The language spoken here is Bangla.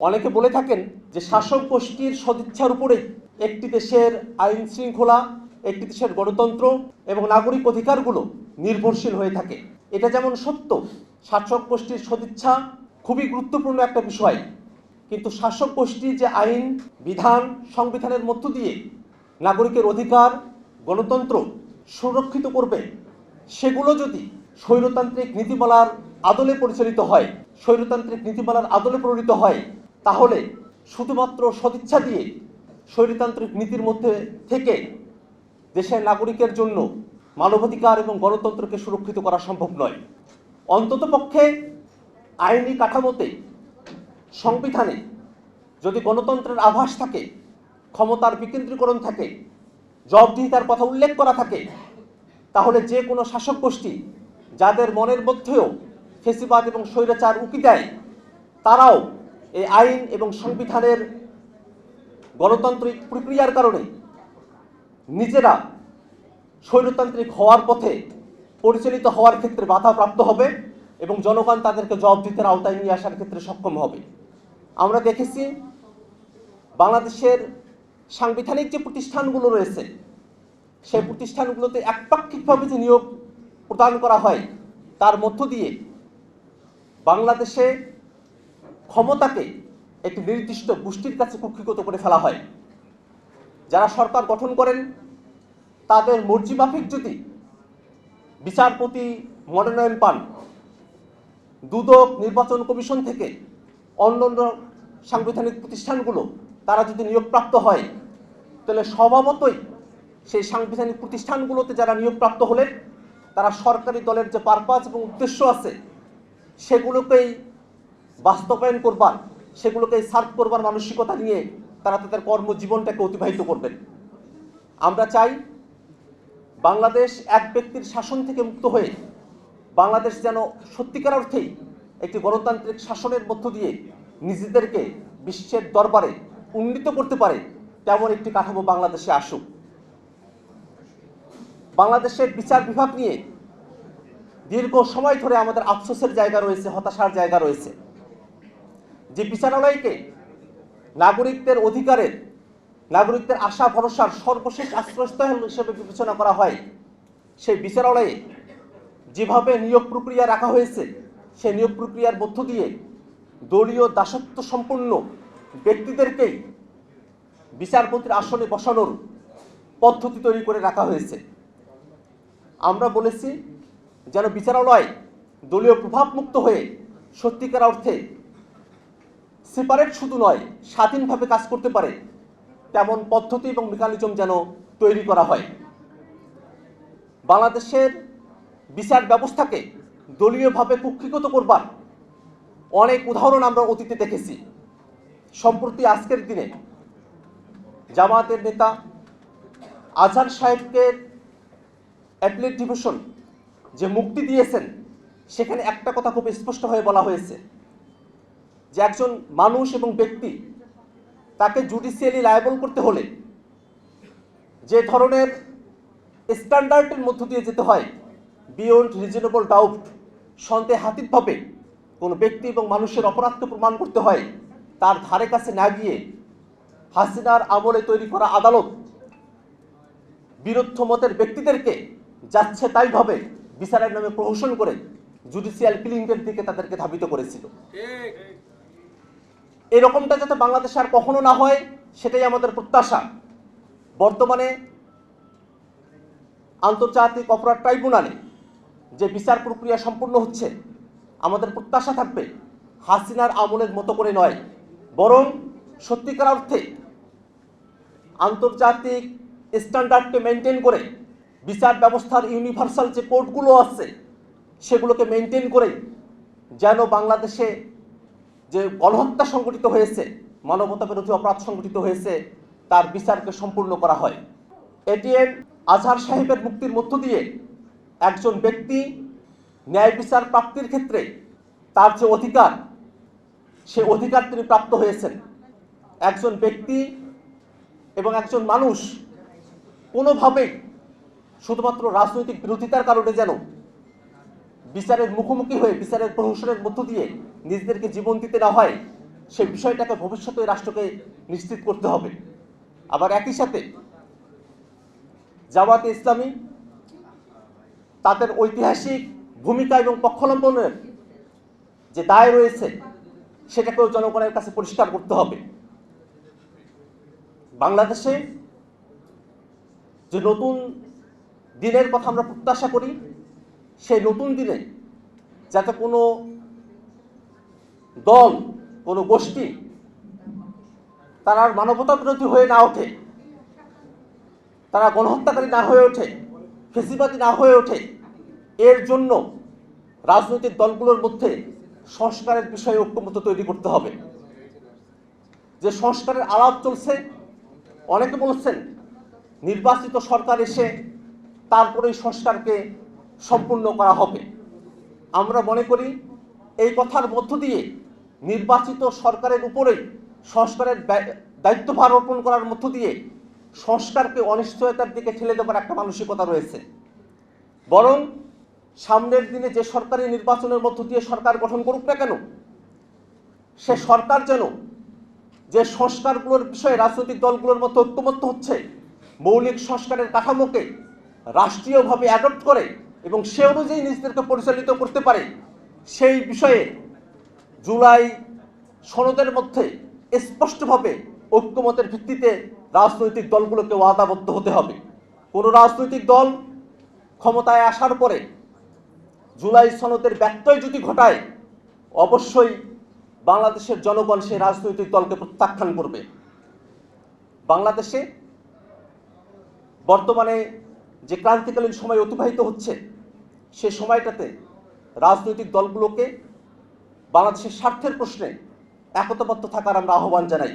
অনেকে বলে থাকেন যে শাসক গোষ্ঠীর সদিচ্ছার উপরেই একটি দেশের আইন শৃঙ্খলা, একটি দেশের গণতন্ত্র এবং নাগরিক অধিকারগুলো নির্ভরশীল হয়ে থাকে। এটা যেমন সত্য, শাসক গোষ্ঠীর সদিচ্ছা খুবই গুরুত্বপূর্ণ একটা বিষয়। কিন্তু শাসক গোষ্ঠী যে আইন, বিধান, সংবিধানের মধ্য দিয়ে নাগরিকের অধিকার, গণতন্ত্র সুরক্ষিত করবে, সেগুলো যদি স্বৈরতান্ত্রিক নীতিমালার আদলে পরিচালিত হয়, স্বৈরতান্ত্রিক নীতিমালার আদলে প্রণীত হয় তাহলে শুধুমাত্র সদিচ্ছা দিয়ে স্বৈরতান্ত্রিক নীতির মধ্যে থেকে দেশের নাগরিকের জন্য মানবাধিকার এবং গণতন্ত্রকে সুরক্ষিত করা সম্ভব নয়। অন্ততপক্ষে আইনি কাঠামোতে, সংবিধানে যদি গণতন্ত্রের আভাস থাকে, ক্ষমতার বিকেন্দ্রীকরণ থাকে, জবাবদিহিতার কথা উল্লেখ করা থাকে, তাহলে যে কোনো শাসক গোষ্ঠী যাদের মনের মধ্যেও ফেসিবাদ এবং স্বৈরাচার উকি দেয়, তারাও এই আইন এবং সংবিধানের গণতান্ত্রিক প্রক্রিয়ার কারণে নিজেরা স্বৈরতান্ত্রিক হওয়ার পথে পরিচালিত হওয়ার ক্ষেত্রে বাধাপ্রাপ্ত হবে এবং জনগণ তাদেরকে জবাবদিহিতার আওতায় নিয়ে আসার ক্ষেত্রে সক্ষম হবে। আমরা দেখেছি বাংলাদেশের সাংবিধানিক যে প্রতিষ্ঠানগুলো রয়েছে, সেই প্রতিষ্ঠানগুলোতে একপাক্ষিকভাবে যে নিয়োগ প্রদান করা হয়, তার মধ্য দিয়ে বাংলাদেশে ক্ষমতাকে একটি নির্দিষ্ট গোষ্ঠীর কাছে কুক্ষিগত করে ফেলা হয়। যারা সরকার গঠন করেন, তাদের মর্জি মাফিক যদি বিচারপতি মনোনয়ন পান, দুদক নির্বাচন কমিশন থেকে অন্য অন্য সাংবিধানিক প্রতিষ্ঠানগুলো তারা যদি নিয়োগপ্রাপ্ত হয়, তাহলে স্বভাবতই সেই সাংবিধানিক প্রতিষ্ঠানগুলোতে যারা নিয়োগপ্রাপ্ত হলেন, তারা সরকারি দলের যে পারপাস এবং উদ্দেশ্য আছে, সেগুলোকেই বাস্তবায়ন করবার, সেগুলোকে সার্ভ করবার মানসিকতা নিয়ে তারা তাদের কর্মজীবনটাকে অতিবাহিত করবেন। আমরা চাই বাংলাদেশ এক ব্যক্তির শাসন থেকে মুক্ত হয়ে বাংলাদেশ যেন সত্যিকার অর্থেই একটি গণতান্ত্রিক শাসনের মধ্য দিয়ে নিজেদেরকে বিশ্বের দরবারে উন্নীত করতে পারে, তেমন একটি কাঠামো বাংলাদেশে আসুক। বাংলাদেশের বিচার বিভাগ নিয়ে দীর্ঘ সময় ধরে আমাদের আফসোসের জায়গা রয়েছে, হতাশার জায়গা রয়েছে। যে বিচারালয়কে নাগরিকদের অধিকারের, নাগরিকদের আশা, ভরসার সর্বশেষ আশ্রয়স্থল হিসেবে বিবেচনা করা হয়, সেই বিচারালয়ে যেভাবে নিয়োগ প্রক্রিয়া রাখা হয়েছে, সেই নিয়োগ প্রক্রিয়ার মধ্য দিয়ে দলীয় দাসত্ব সম্পন্ন ব্যক্তিদেরকেই বিচারপতির আসনে বসানোর পদ্ধতি তৈরি করে রাখা হয়েছে। আমরা বলেছি, যেন বিচারালয় দলীয় প্রভাবমুক্ত হয়ে সত্যিকার অর্থে সেপারেট শুধু নয়, স্বাধীনভাবে কাজ করতে পারে। তেমন পদ্ধতি এবং মেকানিজম যেন তৈরি করা হয়। বাংলাদেশের বিচার ব্যবস্থাকে দলীয়ভাবে কুক্ষিগত করবার অনেক উদাহরণ আমরা অতীতে দেখেছি। সম্প্রতি আজকের দিনে জামায়াতের নেতা আজহার সাহেবকে অ্যাপলেট ডিভিশন যে মুক্তি দিয়েছেন, সেখানে একটা কথা খুব স্পষ্ট হয়ে বলা হয়েছে। যে একজন মানুষ এবং ব্যক্তি তাকে জুডিশিয়ালি লায়াবল করতে হলে যে ধরনের স্ট্যান্ডার্ডের মধ্য দিয়ে যেতে হয় বিয়ন্ড রিজনেবল ডাউট সন্দেহাতীতভাবে কোনো ব্যক্তি এবং মানুষের অপরাধকে প্রমাণ করতে হয়, তার ধারে কাছে না গিয়ে হাসিনার আমলে তৈরি করা আদালত বিরুদ্ধ মতের ব্যক্তিদেরকে যাচ্ছে তাইভাবে বিচারের নামে প্রহসন করে জুডিশিয়াল কিলিংয়ের দিকে তাদেরকে ধাবিত করেছিল। এরকমটা যাতে বাংলাদেশে আর কখনো না হয়, সেটাই আমাদের প্রত্যাশা। বর্তমানে আন্তর্জাতিক অপরাধ ট্রাইব্যুনালে যে বিচার প্রক্রিয়া সম্পূর্ণ হচ্ছে, আমাদের প্রত্যাশা থাকবে হাসিনার আমলের মতো করে নয়, বরং সত্যিকার অর্থে আন্তর্জাতিক স্ট্যান্ডার্ডকে মেনটেন করে বিচার ব্যবস্থার ইউনিভার্সাল যে কোর্টগুলো আছে, সেগুলোকে মেনটেন করে যেন বাংলাদেশে যে গণহত্যা সংগঠিত হয়েছে মানবতা বিরোধী অপরাধ সংগঠিত হয়েছে, তার বিচারকে সম্পূর্ণ করা হয়। এটিএম আজহার সাহেবের মুক্তির মধ্য দিয়ে একজন ব্যক্তি ন্যায় বিচার প্রাপ্তির ক্ষেত্রে তার যে অধিকার, সে অধিকার তিনি প্রাপ্ত হয়েছেন। একজন ব্যক্তি এবং একজন মানুষ কোনোভাবেই শুধুমাত্র রাজনৈতিক বিরোধিতার কারণে যেন বিচারের মুখোমুখি হয়ে বিচারের প্রহসনের মধ্য দিয়ে নিজেদেরকে জীবন দিতে না হয়, সে বিষয়টাকে ভবিষ্যতে রাষ্ট্রকে নিশ্চিত করতে হবে। আবার একই সাথে জামাতে ইসলামী তাদের ঐতিহাসিক ভূমিকা এবং পক্ষলম্বনের যে দায় রয়েছে, সেটাকেও জনগণের কাছে পরিষ্কার করতে হবে। বাংলাদেশে যে নতুন দিনের কথা আমরা প্রত্যাশা করি সেই নতুন দিনে যাতে কোনো দল, কোনো গোষ্ঠী তারা মানবতা বিরোধী হয়ে না ওঠে, তারা গণহত্যাকারী না হয়ে ওঠে, ফেসিবাদী না হয়ে ওঠে, এর জন্য রাজনৈতিক দলগুলোর মধ্যে সংস্কারের বিষয়ে ঐক্যমত তৈরি করতে হবে। যে সংস্কারের আলাপ চলছে, অনেকে বলছেন, নির্বাচিত সরকার এসে তারপরেই সংস্কারকে সম্পূর্ণ করা হবে। আমরা মনে করি এই কথার মধ্য দিয়ে নির্বাচিত সরকারের উপরে সংস্কারের দায়িত্বভার অর্পণ করার মধ্য দিয়ে সংস্কারকে অনিশ্চয়তার দিকে ঠেলে দেওয়ার একটা মানসিকতা রয়েছে। বরং সামনের দিনে যে সরকারি নির্বাচনের মধ্য দিয়ে সরকার গঠন করুক না কেন, সে সরকার যেন যে সংস্কারগুলোর বিষয়ে রাজনৈতিক দলগুলোর মধ্যে ঐক্যমত্য হচ্ছে, মৌলিক সংস্কারের কাঠামোকে রাষ্ট্রীয়ভাবে অ্যাডপ্ট করে এবং সে অনুযায়ী নিজেদেরকে পরিচালিত করতে পারে। সেই বিষয়ে জুলাই সনদের মধ্যে স্পষ্টভাবে ঐক্যমতের ভিত্তিতে রাজনৈতিক দলগুলোকে ওয়াদাবদ্ধ হতে হবে। কোনো রাজনৈতিক দল ক্ষমতায় আসার পরে জুলাই সনদের ব্যত্যয় যদি ঘটায়, অবশ্যই বাংলাদেশের জনগণ সেই রাজনৈতিক দলকে প্রত্যাখ্যান করবে। বাংলাদেশে বর্তমানে যে ক্রান্তিকালীন সময় অতিবাহিত হচ্ছে, সে সময়টাতে রাজনৈতিক দলগুলোকে বাংলাদেশের স্বার্থের প্রশ্নে একতাবদ্ধ থাকার আমরা আহ্বান জানাই।